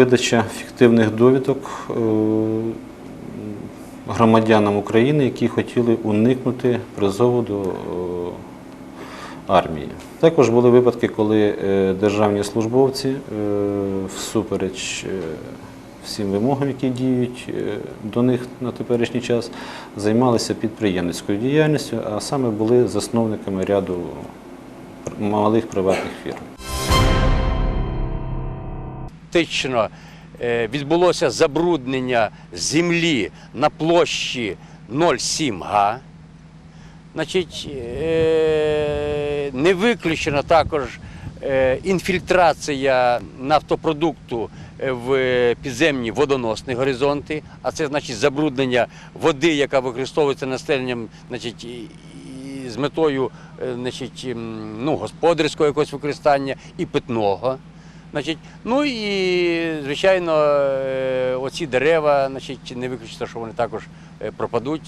Видача фіктивних довідок е, громадянам України, які хотіли уникнути призову до е, армії. Також були випадки, коли е, державні службовці всупереч всім вимогам, які діють до них на теперішній час, займалися підприємницькою діяльністю, а саме були засновниками ряду малих приватних фірм. Фактично е, відбулося забруднення землі на площі 0,7 га. Значить, е, не виключена також е, інфільтрація нафтопродукту в підземні водоносні горизонти, а це значить забруднення води, яка використовується населенням значить, з метою значить, ну, господарського якогось використання і питного. Значить, ну і звичайно, е, оці дерева, значить, не виключно, що вони також е, пропадуть.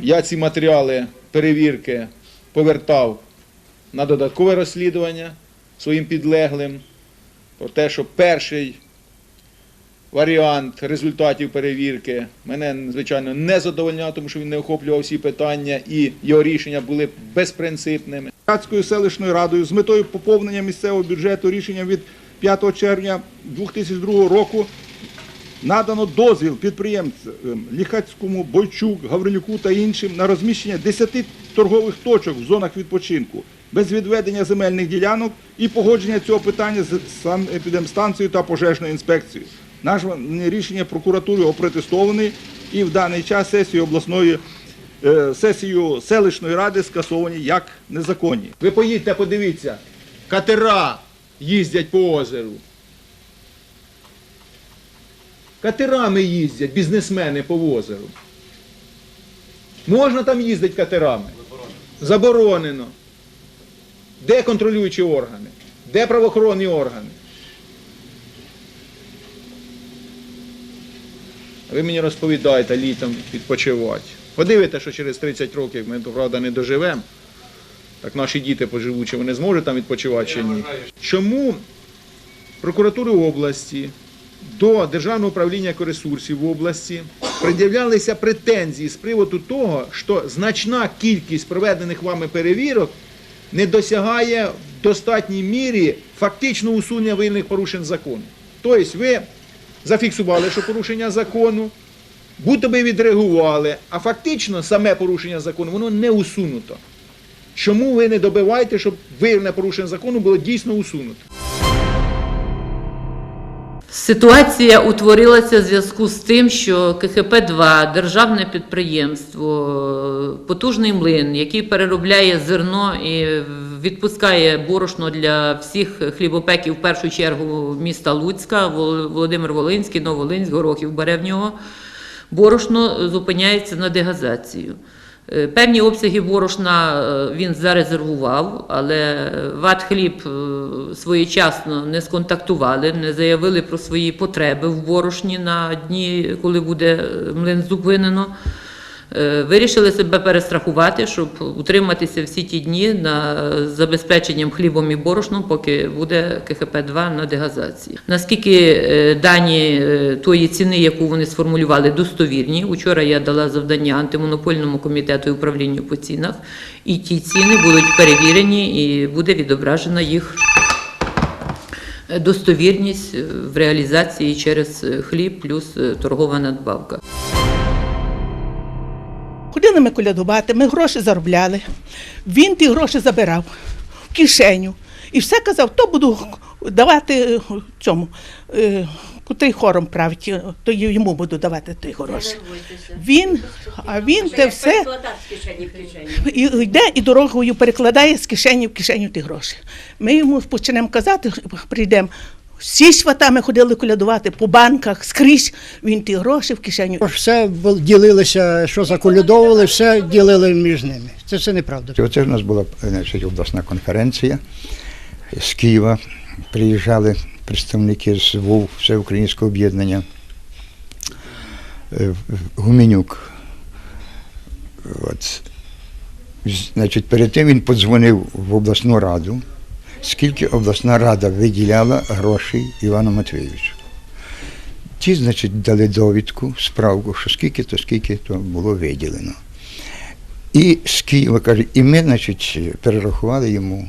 Я ці матеріали перевірки повертав на додаткове розслідування своїм підлеглим про те, що перший варіант результатів перевірки мене, звичайно, не задовольняв, тому що він не охоплював всі питання і його рішення були безпринципними. Радською селищною радою з метою поповнення місцевого бюджету рішенням від 5 червня 2002 року надано дозвіл підприємцям Ліхацькому, Бойчук, Гаврилюку та іншим на розміщення 10 торгових точок в зонах відпочинку без відведення земельних ділянок і погодження цього питання з санепідемстанцією та пожежною інспекцією. Наше рішення прокуратури опротестовані і в даний час сесію обласної сесію селищної ради скасовані як незаконні. Ви поїдьте, подивіться, катера їздять по озеру. Катерами їздять бізнесмени по озеру. Можна там їздити катерами? Заборонено. Де контролюючі органи? Де правоохоронні органи? Ви мені розповідаєте літом відпочивати. Подивите, що через 30 років ми, правда, не доживемо. Так наші діти поживуть, чи вони зможуть там відпочивати чи ні. Чому прокуратури області до Державного управління екоресурсів в області пред'являлися претензії з приводу того, що значна кількість проведених вами перевірок не досягає в достатній мірі фактично усунення винних порушень закону. Тобто ви зафіксували, що порушення закону, будто би відреагували, а фактично саме порушення закону воно не усунуто. Чому ви не добиваєте, щоб виявлене порушення закону було дійсно усунуто? Ситуація утворилася в зв'язку з тим, що КХП-2, державне підприємство, потужний млин, який переробляє зерно і відпускає борошно для всіх хлібопеків, в першу чергу міста Луцька, Володимир Волинський, Новолинськ, Горохів бере в нього. Борошно зупиняється на дегазацію. Е, Певні обсяги борошна е, він зарезервував, але ВАТ хліб е, своєчасно не сконтактували, не заявили про свої потреби в борошні на дні, коли буде е, млин зупинено. Е, Вирішили себе перестрахувати, щоб утриматися всі ті дні на забезпеченням хлібом і борошном, поки буде КХП-2 на дегазації. Наскільки е, дані е, тої ціни, яку вони сформулювали, достовірні. Учора я дала завдання антимонопольному комітету і управлінню по цінах, і ті ціни будуть перевірені і буде відображена їх достовірність в реалізації через хліб плюс торгова надбавка. Ходили ми колядувати, ми гроші заробляли. Він ті гроші забирав в кишеню. І все казав, то буду давати е, цьому, е, котрий хором править, е, то йому буду давати ті гроші. Він, а він те все і йде і дорогою перекладає з кишені в кишеню ті гроші. Ми йому почнемо казати, прийдемо. Всі сватами ходили колядувати по банках, скрізь він ті гроші в кишеню. Все ділилися, що заколядовували, все ділили між ними. Це все неправда. Оце ж у нас була значить, обласна конференція з Києва. Приїжджали представники з ВУВ, Всеукраїнського об'єднання. Е, Гуменюк. От. Значить, перед тим він подзвонив в обласну раду скільки обласна рада виділяла грошей Івану Матвійовичу. Ті, значить, дали довідку, справку, що скільки то скільки то було виділено. І з Києва каже, і ми, значить, перерахували йому.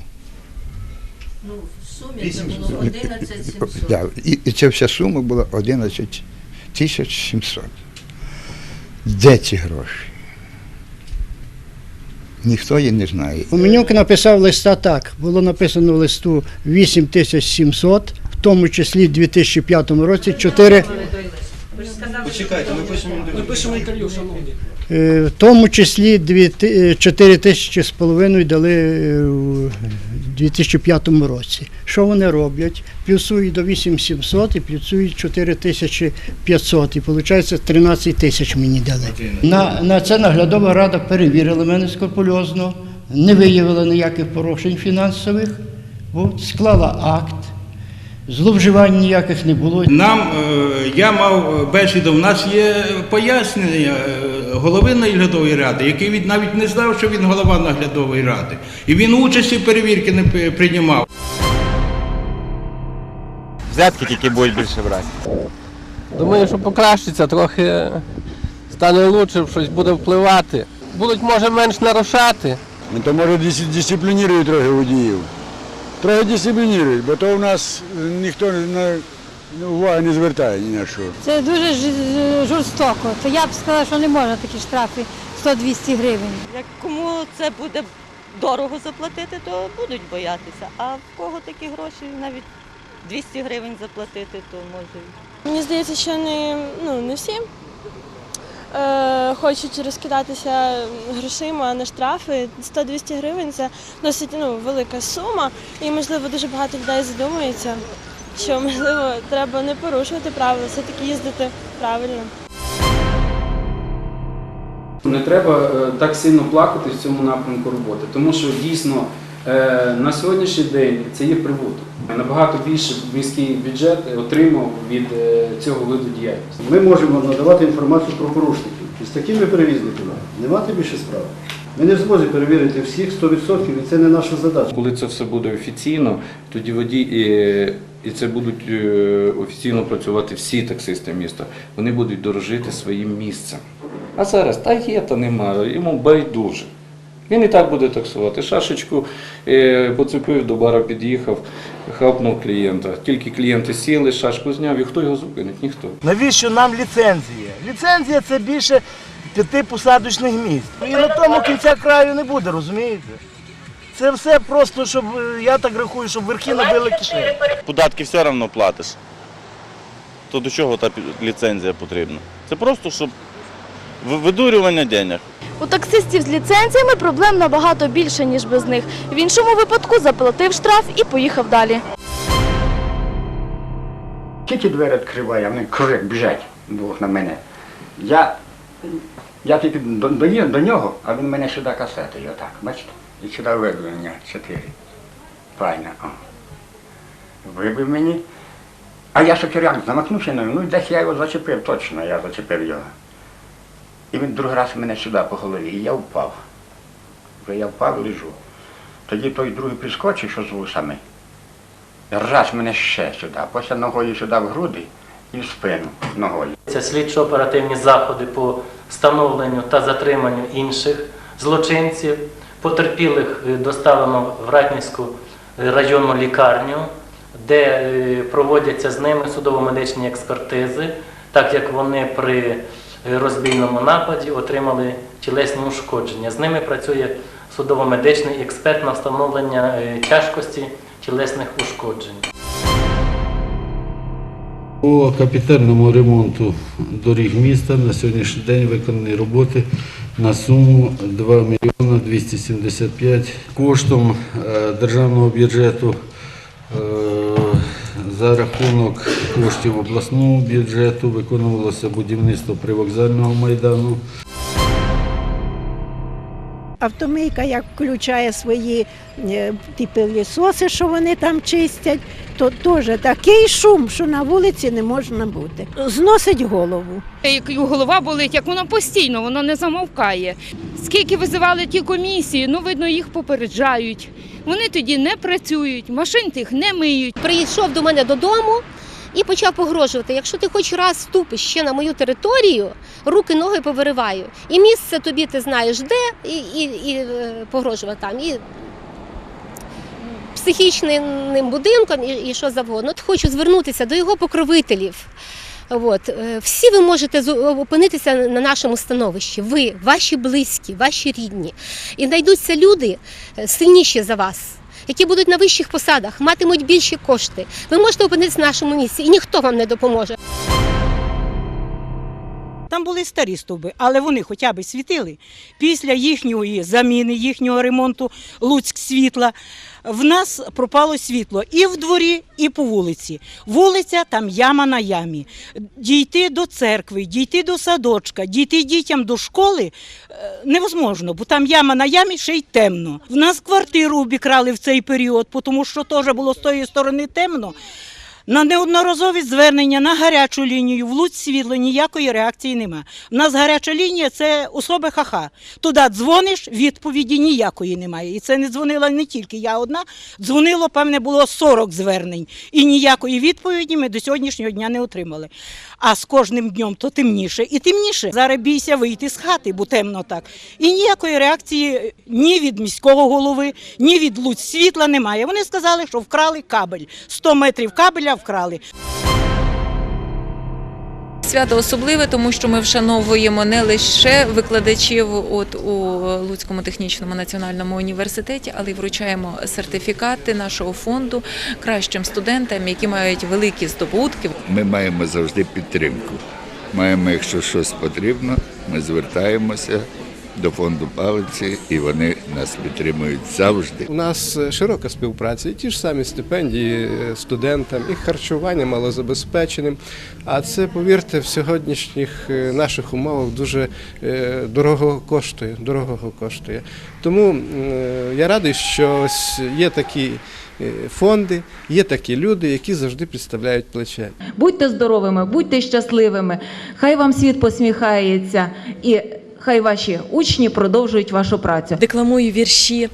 Ну, в сумі це було 11 700. Да, і, і ця вся сума була 11 тисяч 700. Де ці гроші? Ніхто її не знає. У Менюк написав листа так. Було написано в листу 8700, в тому числі в 2005 році 4. Е, В тому числі дві ти- е, 4 тисячі з половиною дали е, 2005 році. Що вони роблять? Плюсують до 8700 і плюсують 4500. І виходить 13 тисяч мені дали. На, на це наглядова рада перевірила мене скрупульозно, не виявила ніяких порушень фінансових, от, склала акт. Зловживань ніяких не було. Нам е, я мав бесіду. У нас є пояснення е, голови наглядової ради, який від навіть не знав, що він голова наглядової ради, і він участі в перевірки не приймав. Взятки тільки будуть більше брати. Думаю, що покращиться, трохи стане лучше, щось буде впливати. Будуть, може, менш нарушати. Ну, то може дис- дисциплінують трохи водіїв. Трохи дисциплінують, бо то у нас е, ніхто на уваги не звертає ні на що. Це дуже жорстоко. То я б сказала, що не можна такі штрафи 100-200 гривень. Як кому це буде дорого заплатити, то будуть боятися. А в кого такі гроші навіть 200 гривень заплатити, то може. Мені здається, що не, ну, не всі е, хочуть розкидатися грошима на штрафи. 100-200 гривень це досить ну, велика сума. І, можливо, дуже багато людей задумується, що можливо треба не порушувати правила, все-таки їздити правильно. Не треба е, так сильно плакати в цьому напрямку роботи, тому що дійсно е, на сьогоднішній день це є прибуток. Набагато більше міський бюджет отримав від е, цього виду діяльності. Ми можемо надавати інформацію про порушників. І з такими перевізниками не мати більше справ. Ми не в змозі перевірити всіх 100% і це не наша задача. Коли це все буде офіційно, тоді водій і, і це будуть е, офіційно працювати всі таксисти міста. Вони будуть дорожити своїм місцем. А зараз та є, та немає, йому байдуже. Він і так буде таксувати. Шашечку е, поцепив, до бара під'їхав, хапнув клієнта. Тільки клієнти сіли, шашку зняв, і хто його зупинить? Ніхто. Навіщо нам ліцензія? Ліцензія це більше п'яти посадочних місць. І на тому кінця краю не буде, розумієте? Це все просто, щоб е, я так рахую, щоб верхи набили кишені. Податки все одно платиш. То до чого та ліцензія потрібна? Це просто, щоб видурювання денег. У таксистів з ліцензіями проблем набагато більше, ніж без них. В іншому випадку заплатив штраф і поїхав далі. Тільки двері відкриваю, а вони крик біжать двох на мене. Я, я тільки до, до, до нього, а він мене сюди касетою, отак, бачите? І сюди вибив мене чотири. Файно. О. Вибив мені. А я шокеряк замахнувся на нього, ну десь я його зачепив, точно, я зачепив його. І він другий раз мене сюди по голові, і я впав. Вже я впав лежу. Тоді той другий прискочив, що з вусами. Раз мене ще сюди, потім ногою сюди в груди і в спину ногою. Це слідчо-оперативні заходи по встановленню та затриманню інших злочинців. Потерпілих е, доставлено в Ратнівську е, районну лікарню, де е, проводяться з ними судово-медичні експертизи, так як вони при розбійному нападі отримали тілесні ушкодження. З ними працює судово-медичний експерт на встановлення тяжкості тілесних ушкоджень. По капітальному ремонту доріг міста на сьогоднішній день виконані роботи на суму 2 мільйона 275 коштом е, державного бюджету е, за рахунок коштів обласного бюджету виконувалося будівництво привокзального майдану. Автомийка як включає свої е, ті пилісоси, що вони там чистять, то теж такий шум, що на вулиці не можна бути. Зносить голову. Як голова болить, як воно постійно, воно не замовкає. Скільки визивали ті комісії, ну видно, їх попереджають. Вони тоді не працюють, машин тих не миють. Прийшов до мене додому і почав погрожувати. Якщо ти хоч раз вступиш ще на мою територію, руки, ноги повириваю. І місце тобі ти знаєш де, і, і, і е, погрожував там. І психічним будинком, і, і що завгодно. От хочу звернутися до його покровителів. От. е, Всі ви можете з- опинитися на нашому становищі. Ви, ваші близькі, ваші рідні. І знайдуться люди е, сильніші за вас, які будуть на вищих посадах, матимуть більші кошти. Ви можете опинитися в нашому місці, і ніхто вам не допоможе. Там були старі стовби, але вони хоча б світили. Після їхньої заміни, їхнього ремонту Луцьк світла, в нас пропало світло і в дворі, і по вулиці. Вулиця там яма на ямі. Дійти до церкви, дійти до садочка, дійти дітям до школи е, невозможно, бо там яма на ямі ще й темно. В нас квартиру обікрали в цей період, тому що теж було з тої сторони темно. На неодноразові звернення на гарячу лінію в Луць світло ніякої реакції нема. У нас гаряча лінія це особи ха-ха. Туди дзвониш, відповіді ніякої немає. І це не дзвонила не тільки я одна. Дзвонило, певне, було 40 звернень. І ніякої відповіді ми до сьогоднішнього дня не отримали. А з кожним днем то темніше і темніше. Зараз бійся вийти з хати, бо темно так. І ніякої реакції ні від міського голови, ні від Луць світла немає. Вони сказали, що вкрали кабель. 100 метрів кабеля вкрали. Свято особливе, тому що ми вшановуємо не лише викладачів от у Луцькому технічному національному університеті, але й вручаємо сертифікати нашого фонду кращим студентам, які мають великі здобутки. Ми маємо завжди підтримку. Маємо, якщо щось потрібно, ми звертаємося до фонду палиці, і вони нас підтримують завжди. У нас е, широка співпраця, і ті ж самі стипендії е, студентам, і харчування малозабезпеченим. А це, повірте, в сьогоднішніх е, наших умовах дуже е, дорого коштує. Дорого коштує. Тому я радий, що ось є такі фонди, є такі люди, які завжди підставляють плече. Будьте здоровими, будьте щасливими. Хай вам світ посміхається і хай ваші учні продовжують вашу працю. Декламую вірші,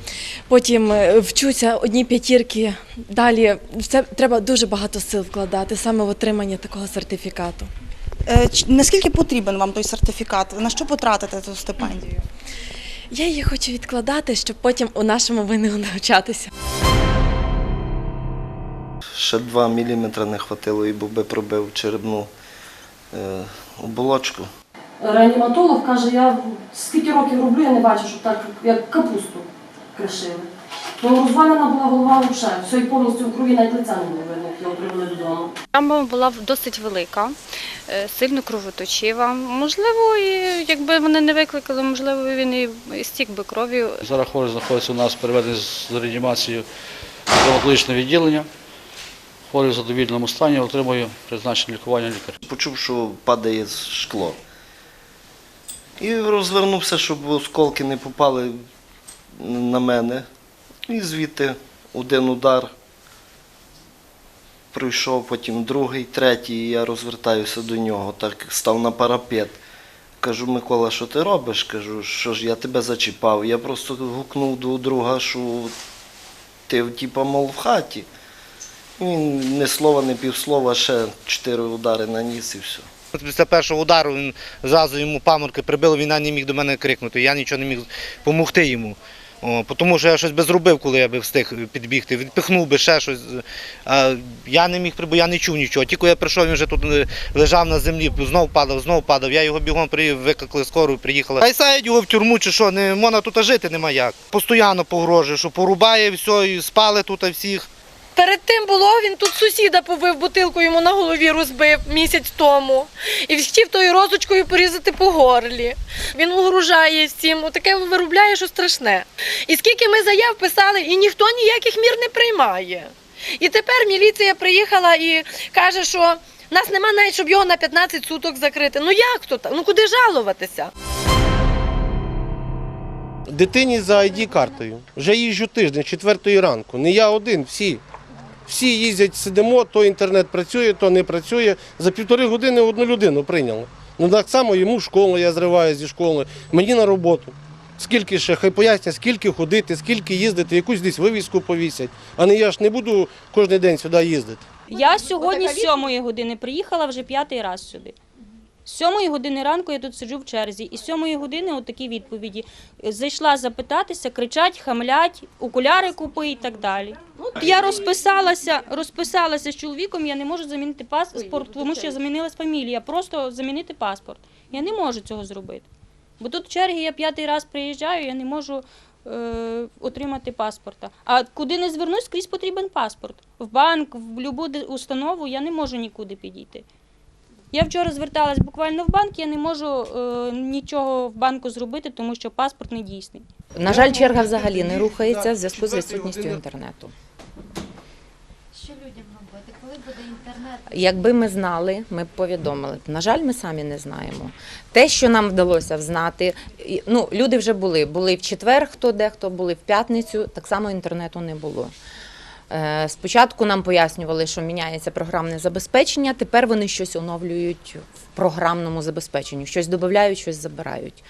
потім е, вчуся одні п'ятірки. Далі це треба дуже багато сил вкладати саме в отримання такого сертифікату. Е, Наскільки потрібен вам той сертифікат? На що потратите ту стипендію? Я її хочу відкладати, щоб потім у нашому ВНУ навчатися. Ще 2 мм не хватило і був би пробив черепну е, оболочку. Реаніматолог каже, я скільки років роблю, я не бачу, щоб так як капусту кришили. Ну, розвалена була голова взагалі, все і повністю в крові навіть лиця не було видно, як його привели додому. Травма була досить велика, е, сильно кровоточива. Можливо, і якби вони не викликали, можливо, він і стік би кров'ю. Зараз хворий знаходиться у нас переведений з реанімації в травматологічне відділення. Хворий в задовільному стані, отримує призначення лікування лікаря. Почув, що падає шкло. І розвернувся, щоб осколки не попали на мене. І звідти один удар пройшов, потім другий, третій, і я розвертаюся до нього, так став на парапет. Кажу, Микола, що ти робиш? Кажу, що ж я тебе зачіпав. Я просто гукнув до друга, що ти типа, мов в хаті. Він не слова, не півслова, ще чотири удари наніс і все. Після першого удару він зразу йому паморки прибило, він не міг до мене крикнути. Я нічого не міг допомогти йому. О, тому що я щось би зробив, коли я би встиг підбігти, відпихнув би ще щось. А я не міг бо я не чув нічого. Тільки я прийшов, він вже тут е, лежав на землі, знов падав, знов падав. Я його бігом привів, викликали скору, приїхали. Хай садять його в тюрму чи що, не можна тут жити нема як. Постоянно погрожує, що порубає все, і спали тут всіх. Перед тим було, він тут сусіда побив бутилку, йому на голові розбив місяць тому. І хотів тою розочкою порізати по горлі. Він угрожає всім, таке виробляє, що страшне. І скільки ми заяв писали, і ніхто ніяких мір не приймає. І тепер міліція приїхала і каже, що нас нема навіть, щоб його на 15 суток закрити. Ну як то так? Ну куди жалуватися? Дитині за ID-картою. Вже їжджу тиждень, четвертої ранку. Не я один, всі. Всі їздять, сидимо, то інтернет працює, то не працює. За півтори години одну людину прийняли. Ну так само йому в школу, я зриваю зі школи, мені на роботу. Скільки ще, хай пояснять, скільки ходити, скільки їздити, якусь десь вивіску повісять. А не я ж не буду кожен день сюди їздити. Я сьогодні з сьомої години приїхала вже п'ятий раз сюди. З сьомої години ранку я тут сиджу в черзі, і з сьомої години от такі відповіді. Зайшла запитатися, кричать, хамлять, окуляри купи і так далі. От я розписалася, розписалася з чоловіком, я не можу замінити паспорт, тому що замінилась фамілія. Просто замінити паспорт. Я не можу цього зробити. Бо тут в черги я п'ятий раз приїжджаю, я не можу е, отримати паспорта. А куди не звернусь, скрізь потрібен паспорт. В банк, в будь-яку установу я не можу нікуди підійти. Я вчора зверталась буквально в банк, я не можу е, нічого в банку зробити, тому що паспорт не дійсний. На жаль, черга взагалі не рухається в зв'язку з відсутністю інтернету. Що людям робити? Коли буде інтернет? Якби ми знали, ми б повідомили. На жаль, ми самі не знаємо. Те, що нам вдалося взнати, і- ну люди вже були. Були в четвер, хто дехто були в п'ятницю. Так само інтернету не було. Е, Спочатку нам пояснювали, що міняється програмне забезпечення. Тепер вони щось оновлюють в програмному забезпеченні, щось додають, щось забирають.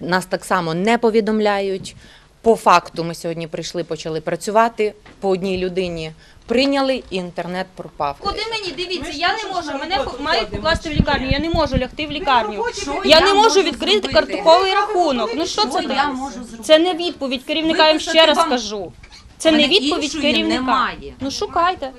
Нас так само не повідомляють. По факту ми сьогодні прийшли, почали працювати. По одній людині прийняли, і інтернет пропав. Куди мені дивіться? Я не можу. Мене мають покласти в лікарню. Я не можу лягти в лікарню. Що Я не можу відкрити картковий рахунок. Ну що це я можу зробити? Це не відповідь керівника. Я їм ще раз вам- кажу. Це не відповідь керівника. немає. Ну шукайте.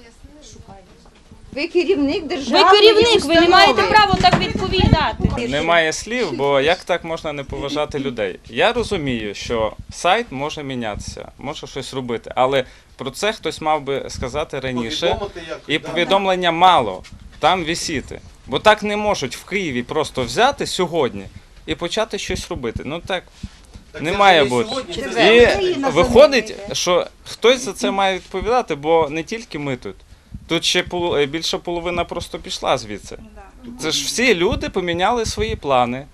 Ви керівник Ви керівник, ви не маєте права так відповідати. Немає слів, бо як так можна не поважати людей? Я розумію, що сайт може мінятися, може щось робити, але про це хтось мав би сказати раніше. Повідомити як, І да. повідомлення мало там висіти. Бо так не можуть в Києві просто взяти сьогодні і почати щось робити. Ну так. Не має бути. І виходить, що хтось за це має відповідати, бо не тільки ми тут. Тут ще полу- е, більша половина просто пішла звідси. Це ж всі люди поміняли свої плани,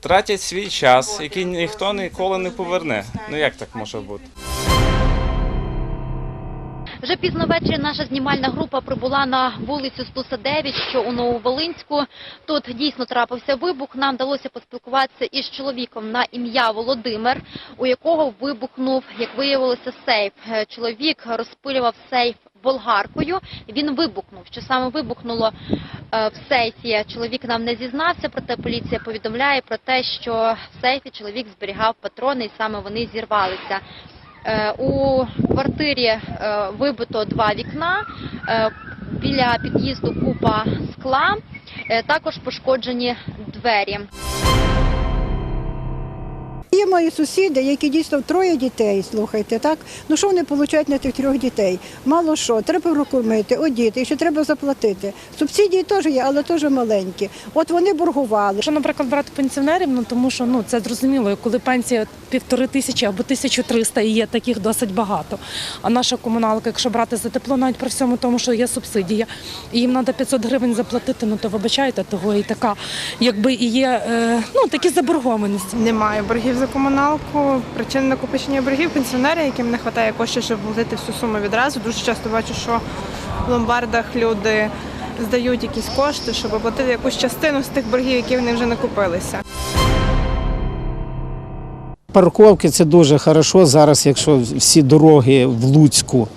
тратять свій час, який ніхто ніколи не поверне. Ну як так може бути? Вже пізно ввечері наша знімальна група прибула на вулицю Стуса 9, що у Нововолинську. Тут дійсно трапився вибух. Нам вдалося поспілкуватися із чоловіком на ім'я Володимир, у якого вибухнув, як виявилося, сейф. Е, Чоловік розпилював сейф болгаркою. Він вибухнув. Що саме вибухнуло е, в сейфі? Чоловік нам не зізнався, проте поліція повідомляє про те, що в сейфі чоловік зберігав патрони, і саме вони зірвалися. Е, У квартирі е, вибито два вікна, е, біля під'їзду купа скла, також пошкоджені двері. Є мої сусіди, які дійсно троє дітей, слухайте, так? Ну що вони отримують на тих трьох дітей? Мало що, треба прокормити, одіти, і ще треба заплатити. Субсидії теж є, але теж маленькі. От вони боргували. Якщо, наприклад, брати пенсіонерів, ну тому що ну це зрозуміло, коли пенсія півтори тисячі або тисячу триста, і є таких досить багато. А наша комуналка, якщо брати за тепло, навіть при всьому тому, що є субсидія, і їм треба 500 гривень заплатити, ну то вибачайте, того і така, якби і є е, ну такі заборгованості. Немає боргів за комуналку. Причина накопичення боргів пенсіонери, яким не вистачає коштів, щоб платити всю суму відразу. Дуже часто бачу, що в ломбардах люди здають якісь кошти, щоб оплатити якусь частину з тих боргів, які вони вже накопилися. Парковки це дуже хорошо. Зараз, якщо всі дороги в Луцьку,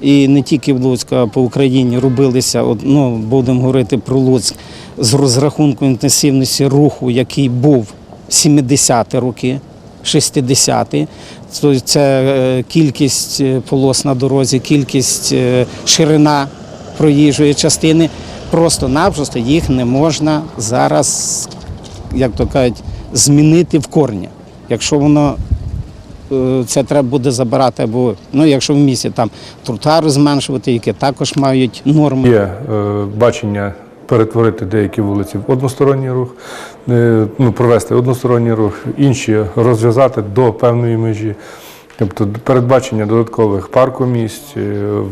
і не тільки в Луцьку, а по Україні робилися, ну, будемо говорити про Луцьк, з розрахунку інтенсивності руху, який був 70-ті роки, 60-ті, то це е, кількість е, полос на дорозі, кількість е, ширина проїжджої частини. Просто-напросто їх не можна зараз, як то кажуть, змінити в корні. Якщо воно це треба буде забирати, або ну, якщо в місті там тротуари зменшувати, які також мають норму. Є е, бачення перетворити деякі вулиці в односторонній рух, ну, провести односторонній рух, інші розв'язати до певної межі. Тобто передбачення додаткових паркомісць, е,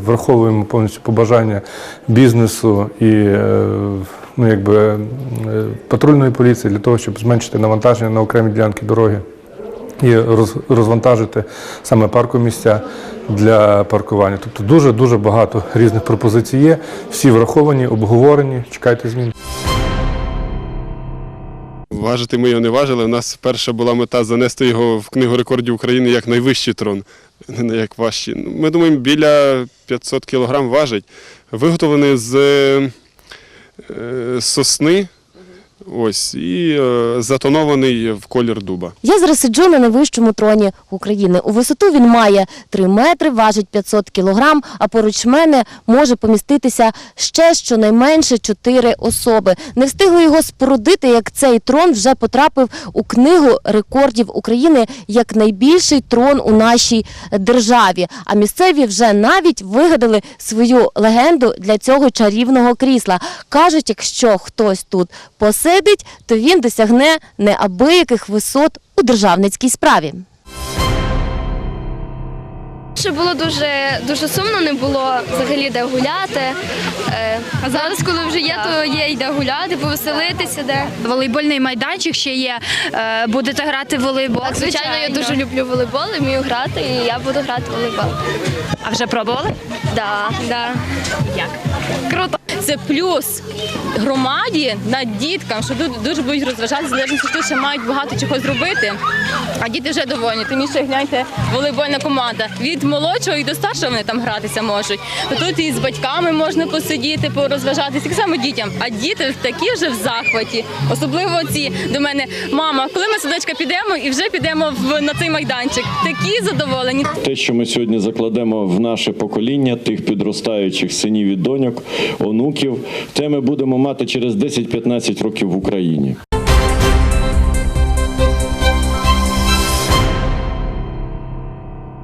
враховуємо повністю побажання бізнесу і е, ну, якби, е, патрульної поліції для того, щоб зменшити навантаження на окремі ділянки дороги. і роз- розвантажити саме паркомісця для паркування. Тобто дуже дуже багато різних пропозицій є. Всі враховані, обговорені. Чекайте змін. Важити ми його не важили. У нас перша була мета занести його в книгу рекордів України як найвищий трон, не як важчий. Ну, Ми думаємо, біля 500 кг важить. Виготовлений з е, сосни. Ось, і е, затонований в колір дуба. Я зараз сиджу на найвищому троні України. У висоту він має 3 метри, важить 500 кілограм, а поруч мене може поміститися ще щонайменше 4 особи. Не встигли його спорудити, як цей трон вже потрапив у книгу рекордів України як найбільший трон у нашій державі. А місцеві вже навіть вигадали свою легенду для цього чарівного крісла. Кажуть, якщо хтось тут посидить, то він досягне неабияких висот у державницькій справі. Ще було дуже дуже сумно, не було взагалі де гуляти. Е, А зараз, коли вже є, то є і де гуляти, повеселитися, де. Волейбольний майданчик ще є. Е, Будете грати в волейбол? Так, звичайно, я дуже люблю волейбол і вмію грати, і я буду грати в волейбол. А вже пробували? Да, да. Як? Круто. Це плюс громаді над діткам, що тут дуже будуть розважатися, залежно що мають багато чого зробити. А діти вже довольні. Тим більше гляньте, волейбольна команда. Від молодшого і до старшого вони там гратися можуть. То тут і з батьками можна посидіти, порозважатися, так само дітям. А діти такі вже в захваті. Особливо ці до мене мама, коли ми садочка підемо і вже підемо в на цей майданчик. Такі задоволені. Те, що ми сьогодні закладемо в наше покоління, тих підростаючих синів і доньок, онуків, те ми будемо мати через 10-15 років в Україні.